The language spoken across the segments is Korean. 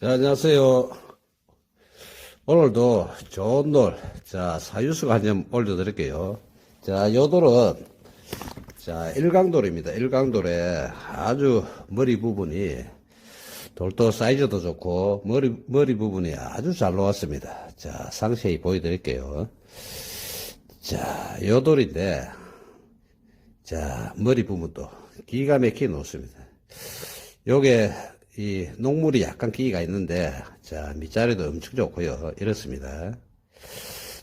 자, 안녕하세요. 오늘도 좋은 돌, 자, 사유수가 한 점 올려드릴게요. 자, 요 돌은, 자, 일강돌입니다. 일강돌에 아주 머리 부분이, 돌도 사이즈도 좋고, 머리, 머리 부분이 아주 잘 나왔습니다. 자, 상세히 보여드릴게요. 자, 요 돌인데, 자, 머리 부분도 기가 막히게 놓습니다. 요게 이 녹물이 약간 끼가 있는데 자 밑자리도 엄청 좋고요. 이렇습니다.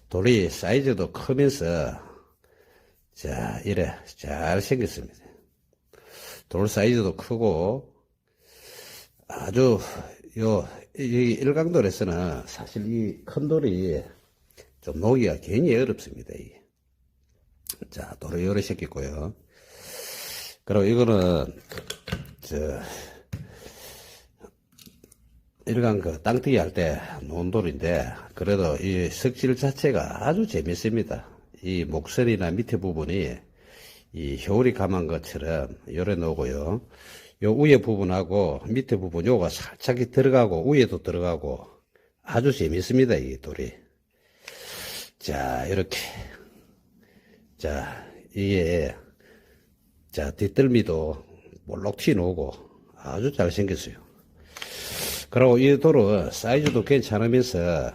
돌이 사이즈도 크면서 자 이래 잘 생겼습니다. 돌 사이즈도 크고 아주 요이 일강돌에서는 사실 이 큰 돌이 좀 놓기가 굉장히 어렵습니다. 자 돌이 여러 생겼고요. 그리고 이거는 저 일간 그 땅뜨기 할때 놓은 돌인데 그래도 이 석질 자체가 아주 재밌습니다. 이 목선이나 밑에 부분이 이 겨울이 감은 것처럼 요래 놓고요. 요 위에 부분하고 밑에 부분 요가 살짝 들어가고 위에도 들어가고 아주 재밌습니다. 이 돌이. 자 이렇게 자 이게 자 뒷덜미도 볼록 튀어나오고 아주 잘생겼어요. 그리고 이 돌은 사이즈도 괜찮으면서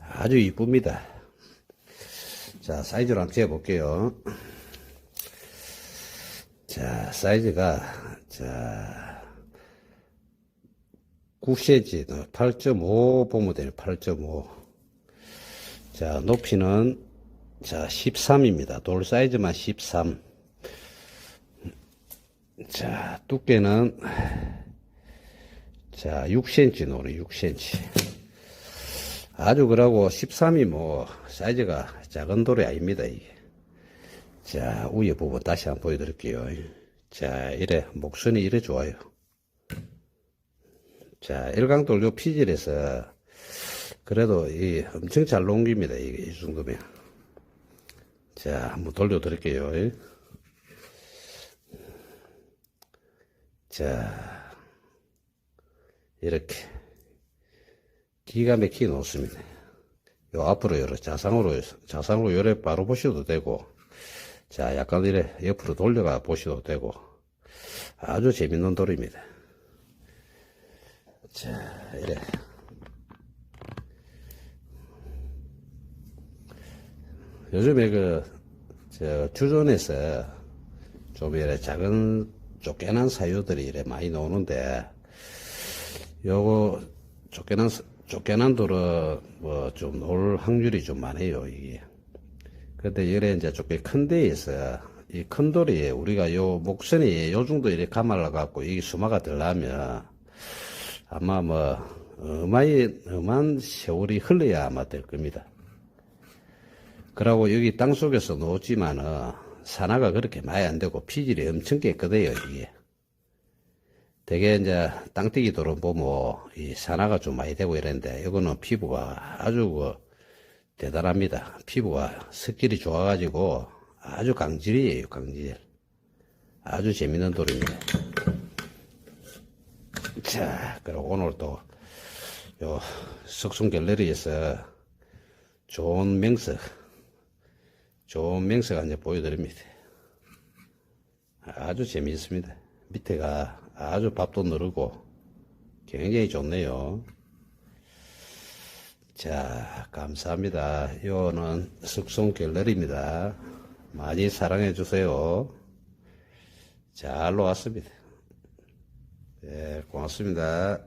아주 이쁩니다. 자, 사이즈로 한번 재볼게요. 자, 사이즈가, 자, 9cm, 8.5 보면 돼요. 8.5. 자, 높이는, 자, 13입니다. 돌 사이즈만 13. 자, 두께는, 자, 6cm 노래, 6cm. 아주 그러고 13이 뭐, 사이즈가 작은 돌이 아닙니다, 이게. 자, 위에 부분 다시 한번 보여드릴게요. 자, 이래, 목선이 이래 좋아요. 자, 일강돌 요 피질에서, 그래도 이 엄청 잘 넘깁니다, 이게, 이 정도면. 자, 한번 돌려드릴게요. 자, 이렇게 기가 막히게 놓습니다. 요 앞으로 요래 자상으로 자상으로 요래 바로 보셔도 되고 자 약간 이래 옆으로 돌려가 보셔도 되고 아주 재밌는 돌입니다. 자 이래 요즘에 그 저 주존에서 좀 이래 작은 쫓겨난 사유들이 이래 많이 나오는데 요거 쫓겨난 쫓겨난 돌은 뭐좀 놓을 확률이 좀 많아요 이게. 근데 이래 이제 조금 큰 데에서 이큰 돌이 우리가 요 목선이 요 정도 이렇게 감아라 갖고 이게 수마가 들라면 아마 뭐 어마이 어마한 세월이 흘러야 아마 될 겁니다. 그러고 여기 땅 속에서 놓지만은 산화가 그렇게 많이 안 되고 피질이 엄청 깨끗해요 이게. 대개 이제 땅뛰기 도로 보면 이 산화가 좀 많이 되고 이랬는데 이거는 피부가 아주 그 대단합니다. 피부가 스킬이 좋아가지고 아주 강질이에요, 강질. 아주 재밌는 돌입니다. 자, 그리고 오늘 또, 요, 석순 갤러리에서 좋은 명석, 좋은 명석 한번 보여드립니다. 아주 재미있습니다. 밑에가 아주 밥도 누르고 굉장히 좋네요. 자, 감사합니다. 숙송 갤러리입니다. 많이 사랑해 주세요. 잘 놓았습니다. 네, 고맙습니다.